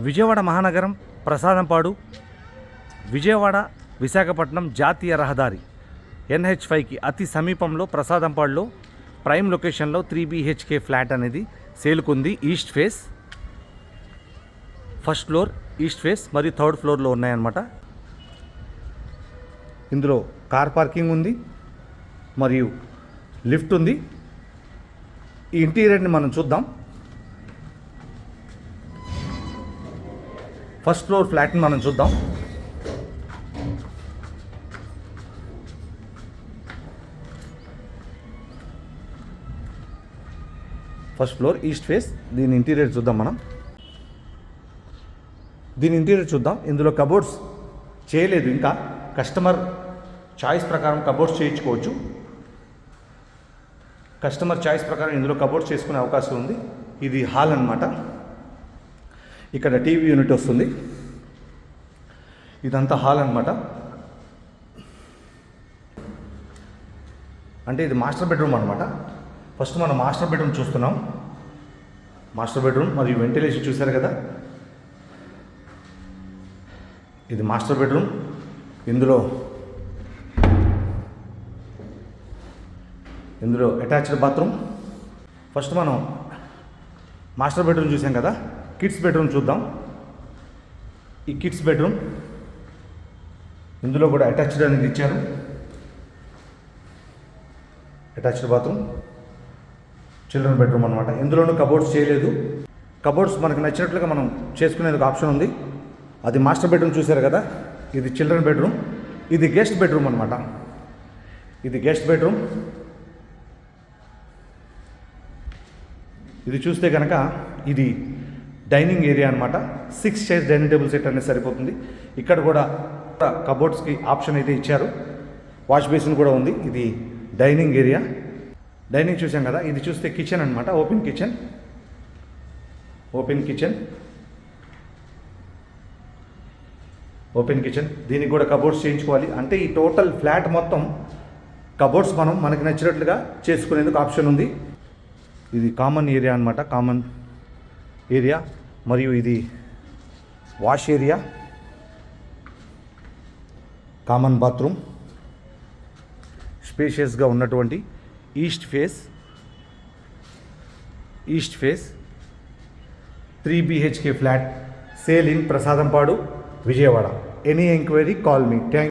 విజయవాడ మహానగరం ప్రసాదంపాడు విజయవాడ విశాఖపట్నం జాతీయ రహదారి. ఎన్హెచ్ ఫైవ్కి అతి సమీపంలో ప్రసాదంపాడులో ప్రైమ్ లొకేషన్లో త్రీ బీహెచ్కే ఫ్లాట్ అనేది సేలుకుంది east face. First floor east face మరియు థర్డ్ ఫ్లోర్లో ఉన్నాయన్నమాట. ఇందులో కార్ పార్కింగ్ ఉంది మరియు లిఫ్ట్ ఉంది. ఈ ఇంటీరియర్ని మనం చూద్దాం. ఫస్ట్ ఫ్లోర్ ఫ్లాట్ని మనం చూద్దాం. First floor east face. దీని ఇంటీరియర్ చూద్దాం మనం. దీని ఇంటీరియర్ చూద్దాం. ఇందులో కబోర్డ్స్ చేయలేదు ఇంకా. కస్టమర్ చాయిస్ ప్రకారం కబోర్డ్స్ చేయించుకోవచ్చు. కస్టమర్ చాయిస్ ప్రకారం ఇందులో కబోర్డ్స్ చేసుకునే అవకాశం ఉంది. ఇది హాల్ అనమాట ఇక్కడ టీవీ యూనిట్ వస్తుంది. ఇదంతా హాల్ అనమాట అంటే ఇది మాస్టర్ బెడ్రూమ్ అనమాట ఫస్ట్ మనం మాస్టర్ బెడ్రూమ్ చూస్తున్నాం. మాస్టర్ బెడ్రూమ్ మరియు వెంటిలేషన్ చూశారు కదా? ఇది మాస్టర్ బెడ్రూమ్. ఇందులో ఇందులో అటాచ్డ్ బాత్రూమ్. ఫస్ట్ మనం మాస్టర్ బెడ్రూమ్ చూసాం కదా? కిడ్స్ బెడ్రూమ్ చూద్దాం. ఈ కిడ్స్ బెడ్రూమ్ ఇందులో కూడా అటాచ్డ్ అనేది ఇచ్చారు. Attached bathroom. చిల్డ్రన్ బెడ్రూమ్ అనమాట ఇందులోనూ కబోర్డ్స్ చేయలేదు. కబోర్డ్స్ మనకు నచ్చినట్లుగా మనం చేసుకునేది ఒక ఆప్షన్ ఉంది. అది మాస్టర్ బెడ్రూమ్ చూశారు కదా? ఇది చిల్డ్రన్ బెడ్రూమ్. ఇది గెస్ట్ బెడ్రూమ్ అనమాట ఇది గెస్ట్ బెడ్రూమ్. ఇది చూస్తే కనుక ఇది డైనింగ్ ఏరియా అనమాట six chairs dining table set అనేది సరిపోతుంది. ఇక్కడ కూడా కబోర్డ్స్కి ఆప్షన్ అయితే ఇచ్చారు. వాష్ బేసిన్ కూడా ఉంది. ఇది డైనింగ్ ఏరియా. డైనింగ్ చూసాం కదా ఇది చూస్తే కిచెన్ అనమాట open kitchen open kitchen open kitchen దీనికి కూడా కబోర్డ్స్ చేయించుకోవాలి. అంటే ఈ టోటల్ ఫ్లాట్ మొత్తం కబోర్డ్స్ మనం మనకి నచ్చినట్లుగా చేసుకునేందుకు ఆప్షన్ ఉంది. ఇది కామన్ ఏరియా అనమాట కామన్ ఏరియా మరియు ఇది వాష్ ఏరియా కామన్ బాత్రూమ్ స్పేషియస్గా ఉన్నటువంటి east face east face three BHK flat sale in Prasadampadu Vijayawada any enquiry call me thank